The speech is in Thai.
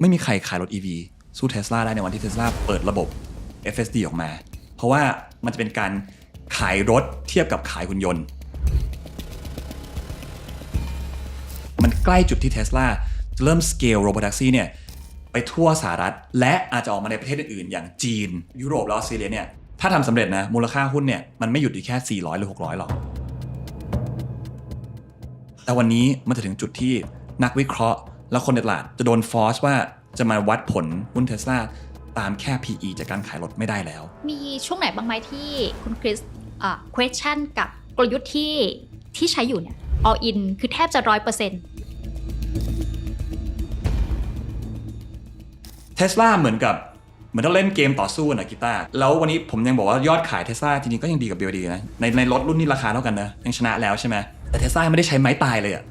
ไม่มีใครขายรถ EV สู้เท sla ได้ในวันที่เท sla เปิดระบบ FSD ออกมา เพราะว่ามันจะเป็นการขายรถเทียบกับขายหุ่นยนต์ มันใกล้จุดที่เท sla จะเริ่มสเกลโรบอท a กซี่เนี่ยไปทั่วสหรัฐ และอาจจะออกมาในประเทศอื่นๆ อย่างจีน ยุโรปและออสเตรเลียเนี่ยถ้าทำสำเร็จนะ มูลค่าหุ้นเนี่ยมันไม่หยุดอยู่แค่ 400 หรือ 600 หรอก แต่วันนี้มันจะถึงจุดที่นักวิเคราะห์ และคนในตลาดจะโดนฟอร์สว่าจะมาวัดผลหุ้นเท sla ตามแค่ PE จากการขายรถไม่ได้แล้ว มีช่วงไหนบ้างไหมที่คุณคริสอ่า question กับกลยุทธ์ที่ที่ใช้อยู่เนี่ย all in คือแทบจะร้อยเปอร์เซ็นต์เทสลาเหมือนกับเหมือนถ้าเล่นเกมต่อสู้นะกีตาร์แล้ววันนี้ผมยังบอกว่ายอดขายเทสลาจริงๆก็ยังดีกับ BYD นะในในรถรุ่นนี้ราคาเท่ากันนะยังชนะแล้วใช่ไหมแต่เทสลาไม่ได้ใช้ไม้ตายเลยอะ